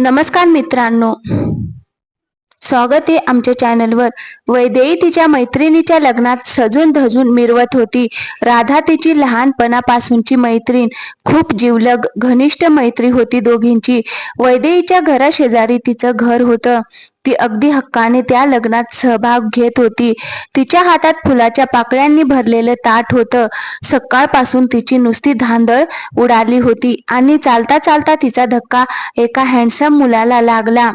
नमस्कार मित्रांनो. स्वागत आहे आमच्या चॅनलवर. वैदेही तिच्या मैत्रिणीच्या लग्नात सजून धजून मिरवत होती. राधा तिची लहानपणापासूनची मैत्रीण खूप जिवलग घनिष्ठ मैत्री होती दोघींची. वैदेहीच्या घराशेजारी तिचं घर होतं. ती अगदी हक्काने त्या लग्नात सहभाग घेत होती. तिच्या हातात फुलाच्या पाकळ्यांनी भरलेलं ताट होतं. सकाळपासून तिची नुसती धांदळ उडाली होती आणि चालता चालता तिचा धक्का एका हँडसम मुलाला लागला.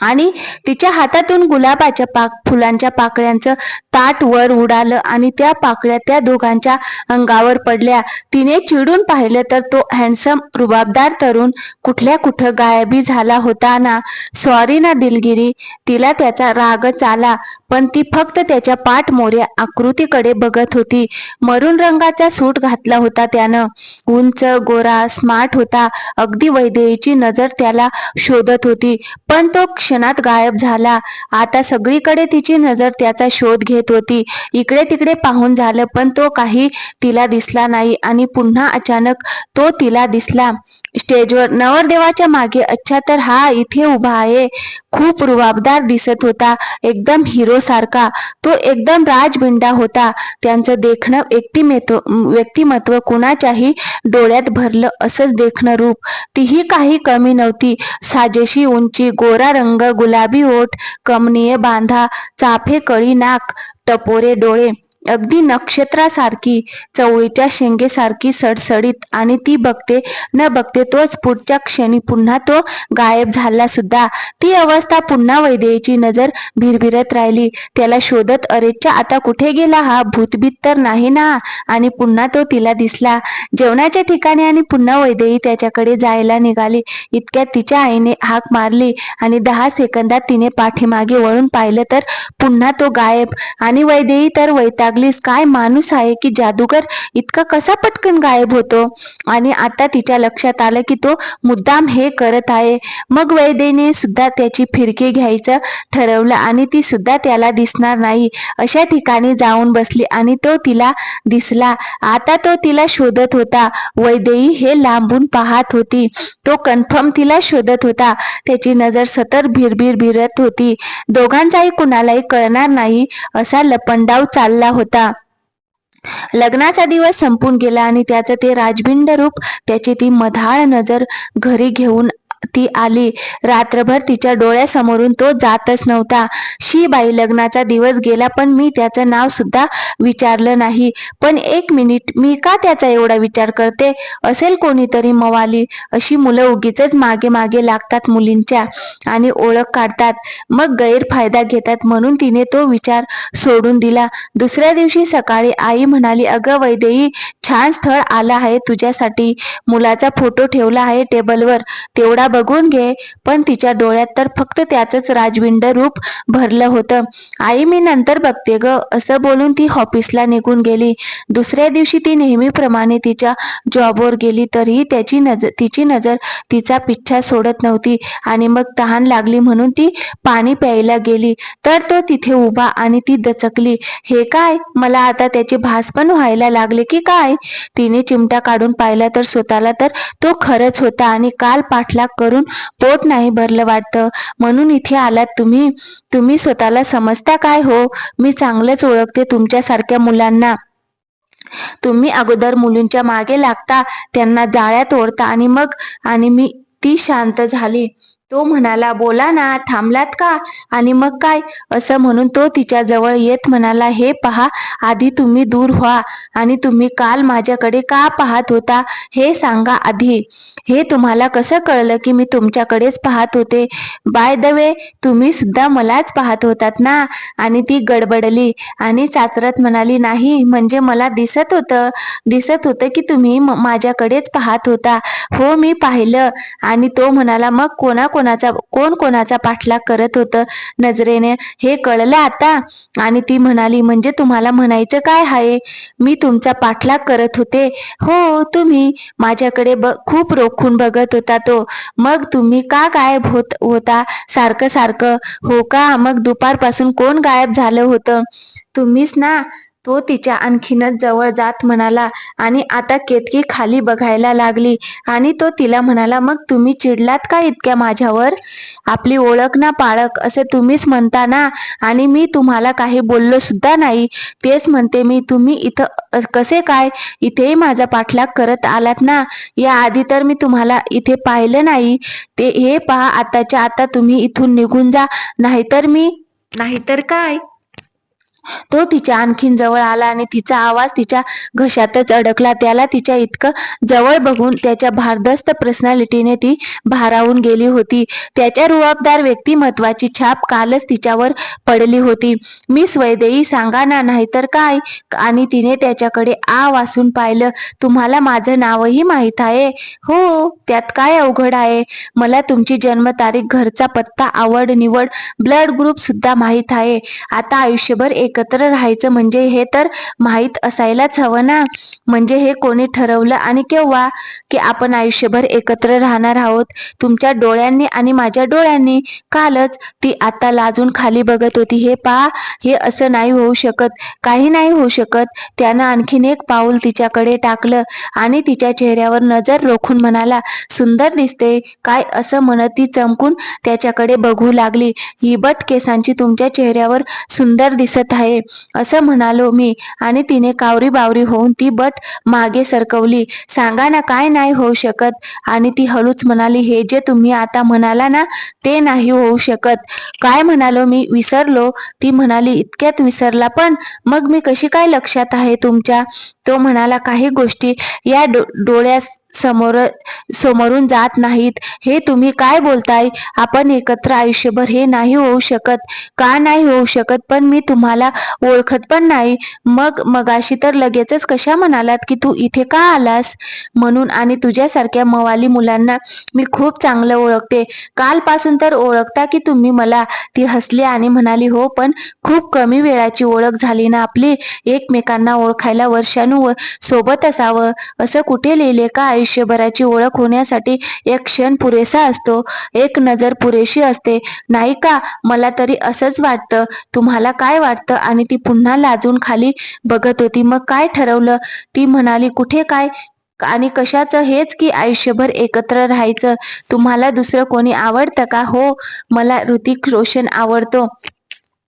आणि तिच्या हातातून गुलाबाच्या पाक फुलांच्या पाकळ्यांचं ताट वर उडालं आणि त्या पाकळ्या त्या दोघांच्या अंगावर पडल्या. तिने चिडून पाहिलं तर तो हँडसम रुबाबदार तरुण कुठल्या कुठं गायबी झाला होता ना? सॉरी ना दिलगिरी तिला त्याचा रागच आला पण ती फक्त त्याच्या पाठ मोऱ्या आकृतीकडे बघत होती. मरून रंगाचा सूट घातला होता त्यानं. उंच गोरा स्मार्ट होता. अगदी वैदेहीची नजर त्याला शोधत होती. पण तो क्षणात गायब झाला. आता सगळीकडे तिची नजर त्याचा शोध घेत होती. इकडे तिकडे पाहून झालं पण तो काही तिला दिसला नाही आणि पुन्हा अचानक तो तिला दिसला. स्टेजवर नवरदेवाच्या मागे अच्छा तर हा इथे उभा आहे. खूप रुबाबदार दिसत होता. एकदम हिरो सारखा. तो एकदम राजबिंडा होता. त्यांचं देखणं व्यक्तिमत्व व्यक्तिमत्व कुणाच्याही डोळ्यात भरलं असंच देखणं रूप. तीही काही कमी नव्हती. साजेशी उंची गोरा रंग गुलाबी ओठ कमनीय बांधा चाफे कळी नाक टपोरे डोळे. अगदी नक्षत्रासारखी चवळीच्या शेंगेसारखी सडसडीत आणि ती बघते न बघते तोच पुढच्या क्षणी पुन्हा तो गायब झाला सुद्धा. ती अवस्था पुन्हा वैदेहीची नजर भिरभिरत राहिली. त्याला शोधत अरेच्या आता कुठे गेला हा? भूतभीत तर नाही ना? आणि पुन्हा तो तिला दिसला. जेवणाच्या ठिकाणी आणि पुन्हा वैदेही त्याच्याकडे जायला निघाली. इतक्यात तिच्या आईने हाक मारली आणि दहा सेकंदात तिने पाठीमागे वळून पाहिलं तर पुन्हा तो गायब. आणि वैदेही तर लागलीस? काय माणूस आहे की जादूगर इतका कसा पटकन गायब होतो? आणि आता तिच्या लक्षात आलं की तो मुद्दाम हे करत आहे. मग वैदेहीने सुद्धा त्याची फिरकी घ्यायचं ठरवलं आणि ती सुद्धा त्याला दिसणार नाही. अशा ठिकाणी जाऊन बसली आणि तो तिला दिसला. आता तो तिला शोधत होता. वैदेही हे लांबून पाहत होती. तो कन्फर्म तिला शोधत होता. त्याची नजर सतत भिरभिर भिरत होती. दोघांचाही कुणालाही कळणार नाही असा लपंडाव चालला होता. होता. लग्नाचा दिवस संपून गेला आणि त्याचं ते राजबिंड रूप त्याची ती मधाळ नजर घरी घेऊन ती आली. रात्रभर तिच्या डोळ्यासमोरून तो जातच नव्हता. शी बाई लग्नाचा दिवस गेला पण मी त्याचं नाव सुद्धा विचारलं नाही. पण एक मिनिट मी का त्याचा एवढा विचार करते? असेल कोणीतरी मवाली. अशी मुलं उगीच मागे मागे लागतात मुलींच्या आणि ओळख काढतात. मग गैरफायदा घेतात म्हणून तिने तो विचार सोडून दिला. दुसऱ्या दिवशी सकाळी आई म्हणाली अगं वैदेही छान स्थळ आलं आहे तुझ्यासाठी. मुलाचा फोटो ठेवला आहे टेबलवर. तेवढा बघून घे. पण तिच्या डोळ्यात तर फक्त त्याचंच राजविंड रूप भरलं होतं. आई मी नंतर बघते ग. असं बोलून ती ऑफिसला निघून गेली. दुसऱ्या दिवशी ती नेहमीप्रमाणे तिच्या जॉबवर गेली तरीही त्याची नजर तिची नजर तिचा पिच्छा सोडत नव्हती. आणि मग तहान लागली म्हणून ती पाणी प्यायला गेली. तर तो तिथे उभा आणि ती दचकली. हे काय? मला आता त्याचे भास पण व्हायला लागले की काय? तिने चिमटा काढून पाहिला तर स्वतःला तर तो खरंच होता आणि काल पाठलाग करून पोट नाही भरलं वाटतं. म्हणून इथे आलात तुम्ही. तुम्ही स्वतःला समजता काय हो? मी चांगलंच ओळखते तुमच्यासारख्या मुलांना. तुम्ही अगोदर मुलींच्या मागे लागता त्यांना जाळ्यात ओढता आणि मग आणि मी ती शांत झाली. तो म्हणाला बोला ना थांबलात का? आणि मग काय? असं म्हणून तो तिच्या जवळ येत म्हणाला हे पहा आधी तुम्ही दूर व्हा आणि तुम्ही काल माझ्याकडे का पाहत होता हे सांगा आधी. हे तुम्हाला कसं कळलं की मी तुमच्याकडेच पाहत होते? बाय द वे तुम्ही सुद्धा मलाच पाहत होतात ना? आणि ती गडबडली आणि चाचरत म्हणाली नाही म्हणजे मला दिसत होतं दिसत होतं की तुम्ही म- माझ्याकडेच पाहत होता. हो मी पाहिलं. आणि तो म्हणाला मग कोणा कोणाचा कोण कोणाचा पाठलाग करत होतं नजरेने? हे कळलं आता? आणि ती म्हणाली म्हणजे तुम्हाला म्हणायचं काय आहे? मी तुमचा पाठलाग करत होते. हो तुम्ही माझ्याकडे ब खूप रोखून बघत होता तो. मग तुम्ही का गायब होत होता? सारखं सारखं. हो का? मग दुपारपासून कोण गायब झालं होतं? तुम्हीच ना. तो तिच्या आणखीनच जवळ जात म्हणाला आणि आता केतकी खाली बघायला लागली. आणि तो तिला म्हणाला मग तुम्ही चिडलात का इतक्या माझ्यावर? आपली ओळख ना पाळक असे तुम्हीच म्हणता ना? आणि मी तुम्हाला काही बोललो सुद्धा नाही. तेच म्हणते मी तुम्ही इथं कसे काय? इथेही माझा पाठलाग करत आलात ना? या आधी तर मी तुम्हाला इथे पाहिलं नाही. ते हे पहा आताच्या आता तुम्ही इथून निघून जा. नाहीतर मी नाहीतर काय? तो तिच्या आणखीन जवळ आला आणि तिचा आवाज तिच्या घशातच अडकला. त्याला तिच्या इतकं जवळ बघून त्याच्या भारदस्त पर्सनॅलिटीने ती भारावून गेली होती. त्याच्या रुबाबदार व्यक्तिमत्वाची छाप कालच तिच्यावर पडली होती. मी स्वयदेई सांगा ना नाहीतर काय? आणि तिने त्याच्याकडे आ वासून पाहिलं. तुम्हाला माझं नावही माहीत आहे. हो त्यात काय अवघड आहे? मला तुमची जन्मतारीख घरचा पत्ता आवड निवड ब्लड ग्रुप सुद्धा माहीत आहे. आता आयुष्यभर एक एकत्र राहायचं म्हणजे हे तर माहीत असायलाच हवं ना? म्हणजे हे कोणी ठरवलं? आणि केव्हा? की आपण आयुष्यभर एकत्र राहणार आहोत. तुमच्या डोळ्यांनी आणि माझ्या डोळ्यांनी. कालच ती आता लाजून खाली बघत होती. हे पहा हे असं नाही होऊ शकत. काही नाही होऊ शकत. त्यानं आणखीन एक पाऊल तिच्याकडे टाकलं आणि तिच्या चेहऱ्यावर नजर रोखून म्हणाला सुंदर दिसते. काय असं म्हणत ती चमकून त्याच्याकडे बघू लागली. ही बट केसांची तुमच्या चेहऱ्यावर सुंदर दिसत आहे. असं म्हणालो मी. आणि तिने कावरी बावरी होऊन ती बट मागे सरकवली. सांगा ना काय नाही होऊ शकत. आणि ती हळूच म्हणाली हे जे तुम्ही आता म्हणाला ना ते नाही होऊ शकत. काय म्हणालो मी? विसरलो. ती म्हणाली इतक्यात विसरला पण. मग मी कशी काय लक्षात आहे तुमच्या? तो म्हणाला काही गोष्टी या डो डोळ्या समोर समोरून जात नाहीत. हे तुम्ही काय बोलताय? आपण एकत्र आयुष्यभर हे नाही होऊ शकत. का नाही होऊ शकत? पण मी तुम्हाला ओळखत पण नाही. मग मगाशी तर लगेचच कशा म्हणालात की तू इथे का आलास? म्हणून आणि तुझ्यासारख्या मवाली मुलांना मी खूप चांगलं ओळखते. कालपासून तर ओळखता की तुम्ही मला. ती हसली आणि म्हणाली हो पण खूप कमी वेळाची ओळख झाली ना आपली. एकमेकांना ओळखायला वर्षानुवर सोबत असावं. असं कुठे लिहिले का आयुष्यभराची ओळख होण्यासाठी एक क्षण पुरेसा असतो. एक नजर पुरेशी असते. नाही का? मला तरी असंच वाटतं. तुम्हाला काय वाटतं? आणि ती पुन्हा लाजून खाली बघत होती. मग काय ठरवलं? ती म्हणाली कुठे काय? आणि कशाचं? हेच की आयुष्यभर एकत्र राहायचं. तुम्हाला दुसरं कोणी आवडतं का? हो मला ऋतिक रोशन आवडतो.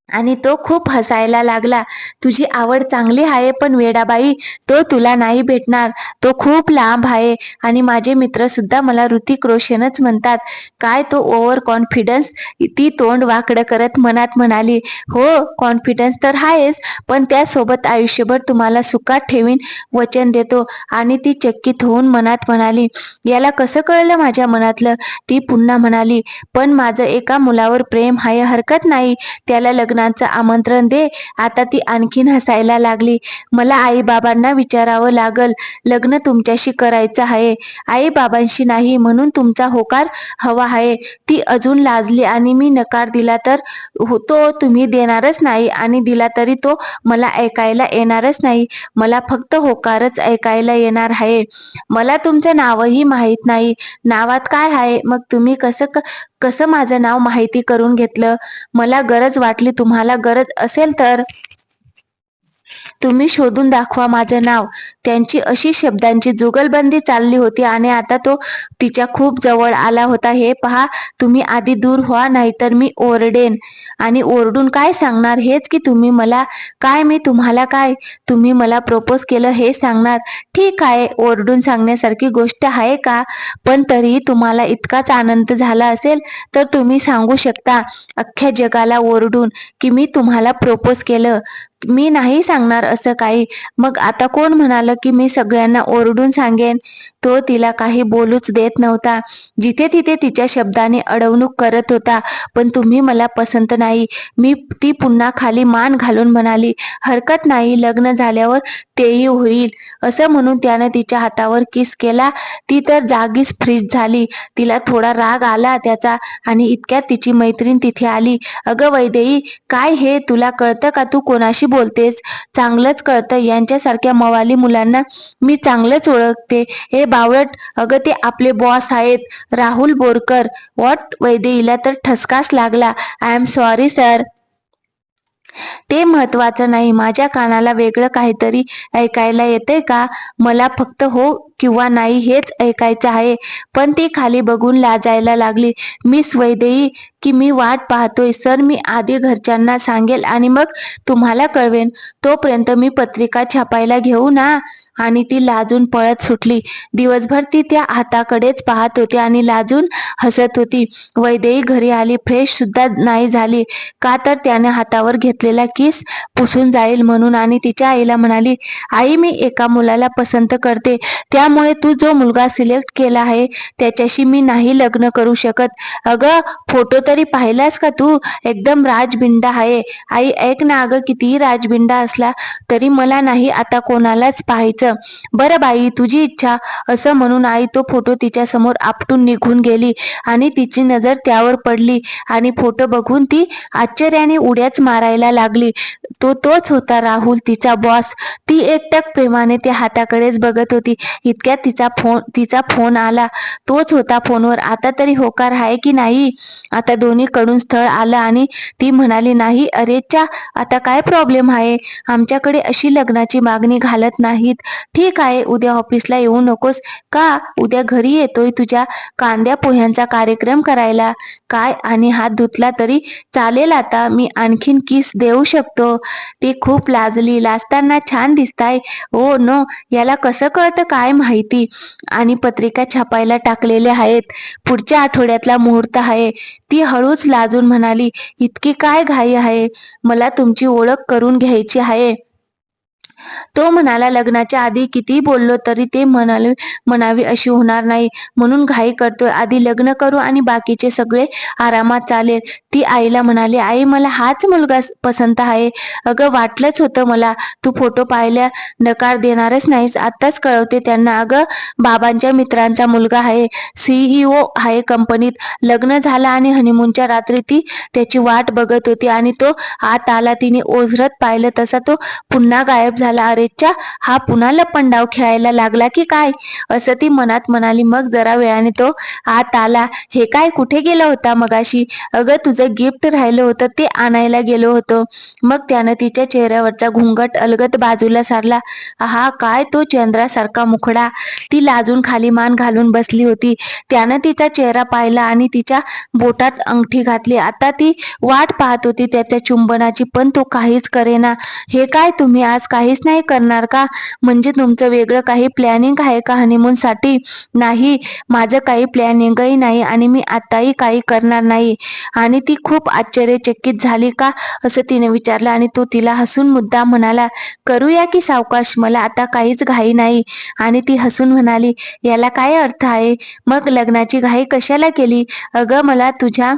आणि तो खूप हसायला लागला. तुझी आवड चांगली आहे पण वेडाबाई तो तुला नाही भेटणार. तो खूप लांब आहे आणि माझे मित्र सुद्धा मला ऋतिक रोशनच म्हणतात. काय तो ओव्हर कॉन्फिडन्स? ती तोंड वाकडं करत मनात म्हणाली हो कॉन्फिडन्स तर आहेच पण त्यासोबत आयुष्यभर तुम्हाला सुखात ठेवीन वचन देतो. आणि ती चकित होऊन मनात म्हणाली याला कसं कळलं माझ्या मनातलं? ती पुन्हा म्हणाली पण माझं एका मुलावर प्रेम आहे हरकत नाही. त्याला लग्नाचं आमंत्रण दे. आता ती आणखीन हसायला लागली. मला आई बाबांना विचारावं लागल. लग्न तुमच्याशी करायचं आहे. आई बाबांशी नाही म्हणून तुमचा होकार हवा आहे. ती अजून लाजली आणि मी नकार दिला तर हो, तो तुम्ही देणारच नाही आणि दिला तरी तो मला ऐकायला येणारच नाही. मला फक्त होकारच ऐकायला येणार आहे. मला तुमचं नावही माहीत नाही. नावात काय आहे? मग तुम्ही कसं कसं माझं नाव माहिती करून घेतलं? मला गरज वाटली तुम्हाला गरज असेल तर तुम्ही शोधून दाखवा माझं नाव. त्यांची अशी शब्दांची जुगलबंदी चालली होती आणि आता तो तिच्या खूप जवळ आला होता. हे पहा तुम्ही आधी दूर व्हा नाहीतर मी ओरडेन. आणि ओरडून काय सांगणार? हेच की तुम्ही मला काय मी तुम्हाला काय? तुम्ही मला प्रपोज केलं हे सांगणार? ठीक आहे ओरडून सांगण्यासारखी गोष्ट आहे का? पण तरीही तुम्हाला इतकाच आनंद झाला असेल तर तुम्ही सांगू शकता अख्ख्या जगाला ओरडून की मी तुम्हाला प्रपोज केलं. मी नाही सांगणार असं काही. मग आता कोण म्हणालं की मी सगळ्यांना ओरडून सांगेन? तो तिला काही बोलूच देत नव्हता. जिथे तिथे तिच्या शब्दाने अडवणूक करत होता. पण तुम्ही मला पसंत नाही. मी ती पुन्हा खाली मान घालून म्हणाली हरकत नाही लग्न झाल्यावर तेही होईल. असं म्हणून त्यानं तिच्या हातावर किस केला. ती तर जागीच फ्रीज झाली. तिला थोडा राग आला त्याचा आणि इतक्यात तिची मैत्रीण तिथे आली. अगं वैदेई काय हे? तुला कळतं का तू कोणाशी बोलतेस चांगलंच कळतं. यांच्यासारख्या मवाली मुलांना मी चांगलंच ओळखते. हे बावळट अगं ते आपले बॉस आहेत. राहुल बोरकर. वॉट वैदेहीला तर ठसकास लागला. आय एम सॉरी सर ते महत्वाचं नाही. माझ्या कानाला वेगळं काहीतरी ऐकायला येतंय का? मला फक्त हो किंवा नाही हेच ऐकायचं आहे. पण ती खाली बघून लाजायला लागली. मिस वैदेही की मी वाट पाहतोय. सर मी आधी घरच्यांना सांगेल आणि मग तुम्हाला कळवेन. तोपर्यंत मी पत्रिका छापायला घेऊ ना? आणि ती लाजून पळत सुटली. दिवसभर ती त्या हाताकडेच पाहत होती आणि लाजून हसत होती. वैदेही घरी आली फ्रेश सुद्धा नाही झाली. का तर त्याने हातावर घेतलेला किस पुसून जाईल म्हणून? आणि तिच्या आईला म्हणाली आई मी एका मुलाला पसंत करते. त्यामुळे तू जो मुलगा सिलेक्ट केला आहे त्याच्याशी मी नाही लग्न करू शकत. अगं फोटो तरी पाहिलास का तू? एकदम राजबिंडा आहे. आई ऐक ना अगं कितीही राजबिंडा असला तरी मला नाही आता कोणालाच पाहायचं. बरं बाई तुझी इच्छा. असं म्हणून आई तो फोटो तिच्या समोर आपटून निघून गेली आणि तिची नजर त्यावर पडली आणि फोटो बघून ती आश्चर्याने उड्याच मारायला लागली. तो तोच होता राहुल तिचा बॉस ती एकटक प्रेमाने त्या हाताकडेच बघत होती. इतक्यात तिचा फोन तिचा फोन आला. तोच होता फोनवर आता तरी होकार आहे की नाही? आता दोन्हीकडून स्थळ आलं आणि ती म्हणाली नाही अरेच्या आता काय प्रॉब्लेम आहे? आमच्याकडे अशी लग्नाची मागणी घालत नाहीत. ठीक आहे उद्या ऑफिसला येऊ नकोस. का? उद्या घरी येतोय तुझ्या कांद्या पोह्यांचा कार्यक्रम करायला. काय? आणि हात धुतला तरी चालेल आता. मी आणखीन किस देऊ शकतो? ती खूप लाजली. लाजताना छान दिसताय. हो, ओ नो याला कसं कळतं काय माहिती? आणि पत्रिका छापायला टाकलेल्या आहेत. पुढच्या आठवड्यातला मुहूर्त आहे. ती हळूच लाजून म्हणाली इतकी काय घाई आहे? मला तुमची ओळख करून घ्यायची आहे. तो म्हणाला लग्नाच्या आधी किती बोललो तरी ते म्हणाले म्हणावी अशी होणार नाही. म्हणून घाई करतोय. आधी लग्न करू आणि बाकीचे सगळे आरामात चालेल. ती आईला म्हणाली आई मला हाच मुलगा पसंत आहे. अगं वाटलंच होतं मला. तू फोटो पाहिल्या नकार देणारच नाहीस. आत्ताच कळवते त्यांना. अगं बाबांच्या मित्रांचा मुलगा आहे. सीईओ आहे कंपनीत. लग्न झालं आणि हनीमूनच्या रात्री ती त्याची वाट बघत होती आणि तो आत आला. तिने ओझरत पाहिलं. तसा तो पुन्हा गायब झाला. अरेच्या हा पुन्हा लपंडाव खेळायला लागला की काय? असं ती मनात म्हणाली. मग जरा वेळाने तो आत आला. हे काय कुठे गेला होता मगाशी? अगं तुझं गिफ्ट राहिलं होतं ते आणायला गेलो होतो. मग त्यानं तिच्या चेहऱ्यावरचा घुंगट अलगत बाजूला सारला. हा काय तो चंद्रासारखा मुखडा. ती लाजून खाली मान घालून बसली होती. त्यानं तिचा चेहरा पाहिला आणि तिच्या बोटात अंगठी घातली. आता ती वाट पाहत होती त्याच्या चुंबनाची पण तो काहीच करेना. हे काय तुम्ही आज काहीच नाही करणार का? म्हणजे तुमचं वेगळं काही प्लॅनिंग आहे का हनीमून साठी? नाही माझं काही प्लॅनिंगही नाही आणि मी आताही काही करणार नाही. आणि ती खूप आश्चर्यचकित झाली का? असं तिने विचारलं आणि तो तिला हसून मुद्दा म्हणाला करूया की सावकाश मला आता काहीच घाई नाही. आणि ती हसून म्हणाली याला काय अर्थ आहे? मग लग्नाची घाई कशाला केली? अगं मला तुझ्या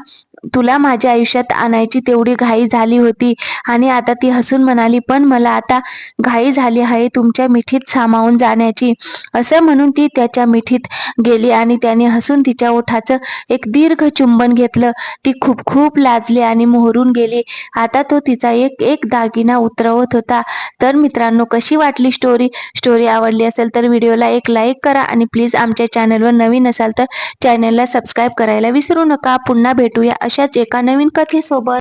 तुला माझ्या आयुष्यात आणायची तेवढी घाई झाली होती. आणि आता ती हसून म्हणाली पण मला आता घाई झाली आहे तुमच्या मिठीत सामावून जाण्याची. असं म्हणून ती त्याच्या मिठीत गेली आणि त्याने हसून तिच्या ओठाचं एक दीर्घ चुंबन घेतलं. ती खूप खूप लाजली आणि मोहरून गेली. आता तो तिचा एक एक दागिना उतरवत होता. तर मित्रांनो कशी वाटली स्टोरी स्टोरी आवडली असेल तर व्हिडिओला एक लाईक करा आणि प्लीज आमच्या चॅनलवर नवीन असाल तर चॅनलला सबस्क्राईब करायला विसरू नका. पुन्हा भेटूया अशाच एका नवीन कथेसोबत